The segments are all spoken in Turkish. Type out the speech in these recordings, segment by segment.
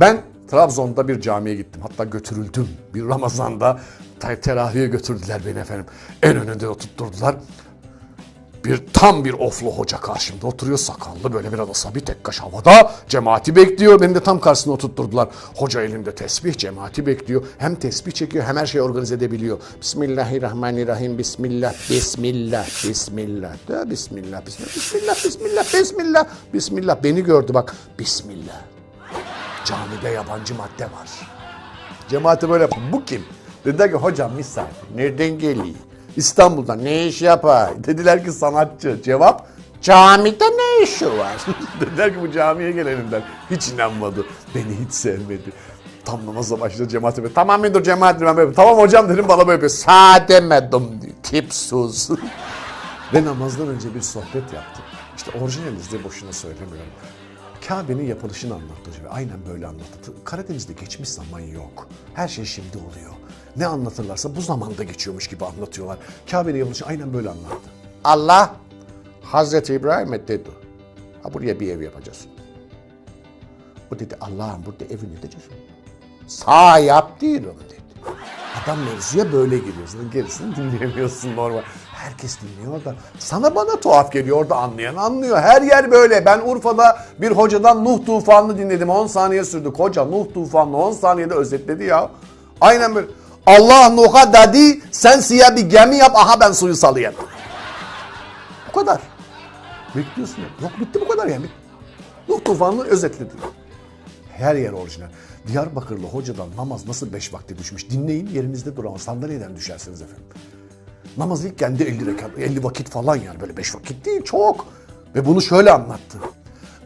Ben Trabzon'da bir camiye gittim. Hatta götürüldüm. Bir Ramazan'da te- teraviye götürdüler beni efendim. En önünde oturtturdular. Bir tam bir oflu hoca karşımda oturuyor sakallı böyle bir adasa bir tek kaş havada cemaati bekliyor. Beni de tam karşısına oturtturdular. Hoca elinde tesbih cemaati bekliyor. Hem tesbih çekiyor hem her şeyi organize edebiliyor. Bismillahirrahmanirrahim. Bismillah. Bismillah. Bismillah. De, bismillah. Bismillah. Bismillah. Bismillah. Bismillah. Bismillah. Beni gördü bak. Bismillah. Camide yabancı madde var. Cemaati böyle. Bu kim? Dediler ki hocam misafir. Nereden geliyor? İstanbul'dan ne iş yapar? Dediler ki sanatçı. Cevap camide ne işi var? Dediler ki bu camiye geleninden. Hiç inanmadı. Beni hiç sevmedi. Tam namaza başladı cemaate böyle. Tamam müdür cemaat ben böyle. Tamam hocam dedim bana böyle yapıyor. Sağ demedim. Tipsuz. Ve namazdan önce bir sohbet yaptık. İşte orijinalizde boşuna söylemiyorum. Kabe'nin yapılışını anlattı ve aynen böyle anlattı. Karadeniz'de geçmiş zaman yok. Her şey şimdi oluyor. Ne anlatırlarsa bu zamanda geçiyormuş gibi anlatıyorlar. Kabe'nin yapılışını aynen böyle anlattı. Allah Hazreti İbrahim'e dedi. Ha buraya bir ev yapacağız. O dedi Allah'ım burada evi ne edeceğiz? Sağ yap diyorum dedi. Adam mevzuya böyle giriyor. Sen gerisini dinleyemiyorsun normal. Herkes dinliyor da sana bana tuhaf geliyor. Orada anlayan anlıyor. Her yer böyle. Ben Urfa'da bir hocadan Nuh tufanını dinledim. 10 saniye sürdü. Hoca Nuh tufanını 10 saniyede özetledi ya. Aynen böyle. Allah Nuh'a dedi sen siyah bir gemi yap aha ben suyu salayım. Bu kadar. Bekliyorsun. ya. Yok bitti bu kadar yani. Nuh tufanını özetledi. Her yer orijinal. Diyarbakırlı hocadan namaz nasıl beş vakte düşmüş dinleyin yerinizde duramaz. Sandalyeden düşersiniz efendim. Namaz ilk kendi 50 rekat, 50 vakit falan yani böyle 5 vakit değil çok. Ve bunu şöyle anlattı.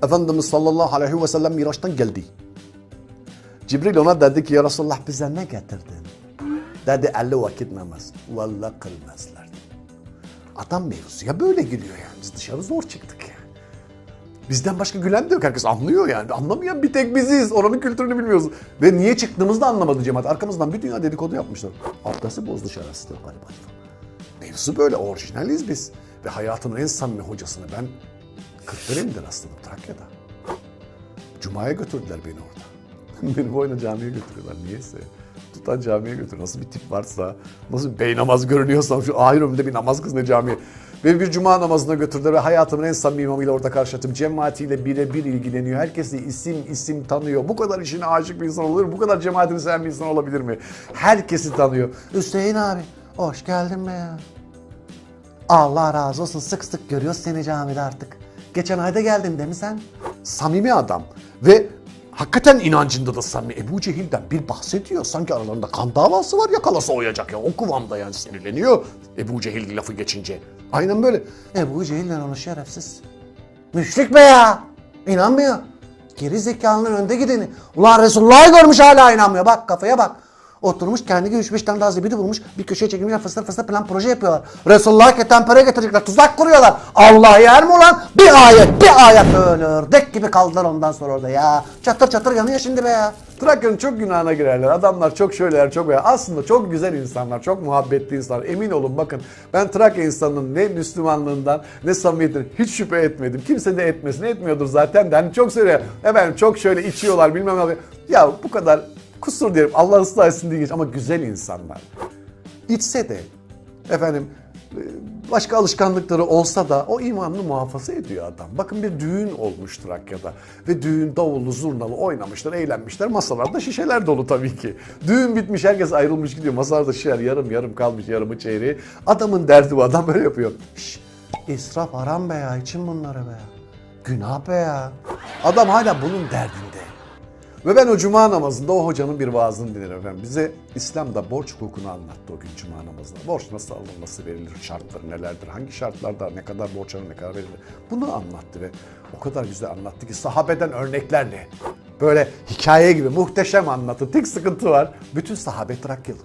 Efendimiz sallallahu aleyhi ve sellem Miraç'tan geldi. Cibril ona dedi ki ya Resulullah bize ne getirdin? Dedi 50 vakit namaz. Vallahi kılmazlar. Adam mevzuya böyle giriyor yani. Biz dışarı zor çıktık. Bizden başka gülen de yok. Herkes anlıyor yani. Anlamayan bir tek biziz. Oranın kültürünü bilmiyoruz. Ve niye çıktığımızı da anlamadı cemaat. Arkamızdan bir dünya dedikodu yapmışlar. Abdesti bozdu şerefsiz diyor galiba. Mevzu böyle. Orijinaliz biz. Ve hayatımın en samimi hocasını ben Kırklareli'de rastladım Trakya'da. Cuma'ya götürdüler beni orada. beni boyuna camiye götürüyorlar. Niyeyse. Tutan camiye götür. Nasıl bir tip varsa, nasıl bir bey namaz görünüyorsam şu ahir ömrümde bir namaz kızına camiye. Beni bir cuma namazına götürdüler ve hayatımın en samimi imamıyla orada karşılaştım. Cemaatiyle birebir ilgileniyor. Herkesi isim isim tanıyor. Bu kadar işine aşık bir insan olur mu? Bu kadar cemaatini seven bir insan olabilir mi? Herkesi tanıyor. Hüseyin abi hoş geldin be ya. Allah razı olsun sık sık görüyoruz seni camide artık. Geçen ayda geldin değil mi sen? Samimi adam ve hakikaten inancında da samimi. Ebu Cehil'den bir bahsediyor. Sanki aralarında kan davası var yakalasa oyacak ya. O kıvamda yani sinirleniyor Ebu Cehil lafı geçince. Aynen böyle. Ebu Cehil'le onu şerefsiz. Müşrik be ya. İnanmıyor. Geri zekalının önde gideni. Ulan Resulullah'ı görmüş hala inanmıyor. Bak kafaya bak. Oturmuş kendi gibi 3-5 tane daha zibidi bulmuş. Bir köşeye çekilmişler fısır fısır plan proje yapıyorlar. Resulullah'a ketempere getirecekler. Tuzak kuruyorlar. Allah yer mi ulan? Bir ayet bir ayet böyle ördek gibi kaldılar ondan sonra orada ya. Çatır çatır yanıyor şimdi be ya. Trakya'nın çok günahına girerler. Adamlar çok şöyleler çok böyle. Aslında çok güzel insanlar. Çok muhabbetli insanlar. Emin olun bakın ben Trakya insanının ne Müslümanlığından ne samimiyetinden hiç şüphe etmedim. Kimse de etmesin. Etmiyordur zaten de. Hani çok söyle. Efendim çok şöyle içiyorlar bilmem ne. Ya bu kadar kusur diyelim Allah ıslah etsin diye geç ama güzel insanlar. İçse de efendim e, başka alışkanlıkları olsa da o imanını muhafaza ediyor adam. Bakın bir düğün olmuş Trakya'da ve düğün davullu zurnalı oynamışlar, eğlenmişler. Masalarda şişeler dolu tabii ki. Düğün bitmiş, herkes ayrılmış gidiyor. Masalarda şişeler yarım yarım kalmış, yarımı çeyreği. Adamın derdi bu, adam böyle yapıyor. Şş, israf haram be ya, için bunları be ya. Günah be ya. Adam hala bunun derdinde. Ve ben o cuma namazında o hocanın bir vaazını dinlerim efendim. Bize İslam'da borç hukukunu anlattı o gün cuma namazında. Borç nasıl alınır, nasıl verilir, şartları nelerdir, hangi şartlarda ne kadar borç alınır, ne kadar verilir. Bunu anlattı ve o kadar güzel anlattı ki sahabeden örneklerle böyle hikaye gibi muhteşem anlattı. Tek sıkıntı var. Bütün sahabe Trakyalı.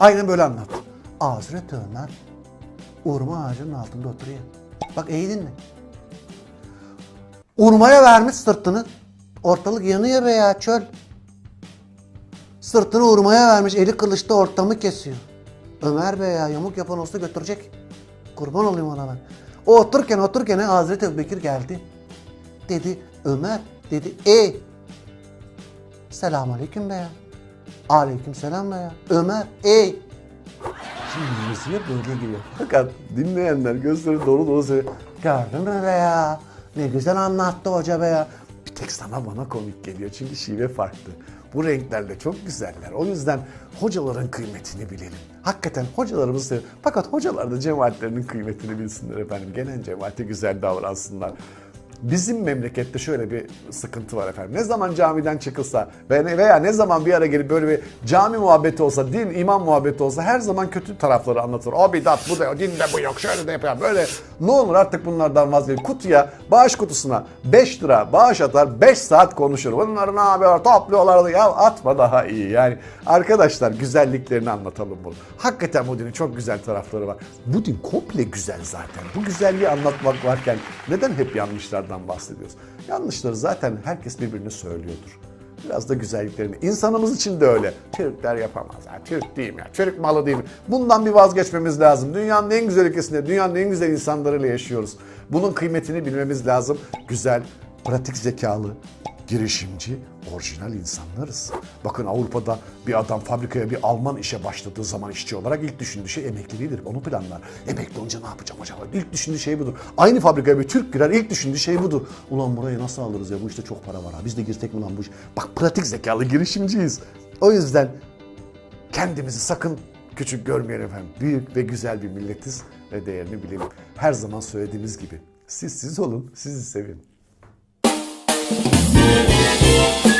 Aynen böyle anlattı. Hazreti Ömer urma ağacının altında oturuyor. Bak iyi dinle. Urmaya vermiş sırtını. Ortalık yanıyor be ya çöl. Sırtını urmaya vermiş eli kılıçta ortamı kesiyor. Ömer be ya yamuk yapan olsa götürecek. Kurban olayım ona ben. O otururken otururken Hazreti Ebubekir geldi. Dedi Ömer dedi ey Selamun aleyküm be ya. Aleyküm selam be ya. Ömer, ey. Şimdi müziğe böyle giriyor. Fakat dinleyenler gözleri dolu dolu söylüyor. Gördün mü be ya? Ne güzel anlattı hoca be ya. Tek sana bana komik geliyor çünkü şive farklı. Bu renklerle çok güzeller. O yüzden hocaların kıymetini bilelim. Hakikaten hocalarımızı seviyorum. Fakat hocalar da cemaatlerinin kıymetini bilsinler efendim. Gelen cemaate güzel davransınlar. Bizim memlekette şöyle bir sıkıntı var efendim. Ne zaman camiden çıkılsa ve- veya ne zaman bir ara gelip böyle bir cami muhabbeti olsa, din, imam muhabbeti olsa her zaman kötü tarafları anlatır. O bidat, bu da dinde bu yok, şöyle de yapıyor. Böyle ne olur artık bunlardan vazgeçin. Kutuya, bağış kutusuna 5 lira bağış atar, 5 saat konuşur. Bunları ne yapıyorlar, topluyorlar. Ya atma daha iyi. Yani arkadaşlar güzelliklerini anlatalım bunu. Hakikaten bu dinin çok güzel tarafları var. Bu din komple güzel zaten. Bu güzelliği anlatmak varken neden hep yanlışlardan bahsediyoruz? Yanlışları zaten herkes birbirine söylüyordur. Biraz da güzelliklerini. İnsanımız için de öyle. Türkler yapamaz. Ya, Türk değil ya? Türk malı değil mi? Bundan bir vazgeçmemiz lazım. Dünyanın en güzel ülkesinde, dünyanın en güzel insanlarıyla yaşıyoruz. Bunun kıymetini bilmemiz lazım. Güzel, pratik zekalı, girişimci, orijinal insanlarız. Bakın Avrupa'da bir adam fabrikaya bir Alman işe başladığı zaman işçi olarak ilk düşündüğü şey emekliliğidir. Onu planlar. Emekli olunca ne yapacağım acaba? İlk düşündüğü şey budur. Aynı fabrikaya bir Türk girer ilk düşündüğü şey budur. Ulan burayı nasıl alırız ya? Bu işte çok para var ha. Biz de girsek mi lan bu iş? Bak pratik zekalı girişimciyiz. O yüzden kendimizi sakın küçük görmeyelim efendim. Büyük ve güzel bir milletiz ve değerini bilelim. Her zaman söylediğimiz gibi siz siz olun, sizi sevin. Música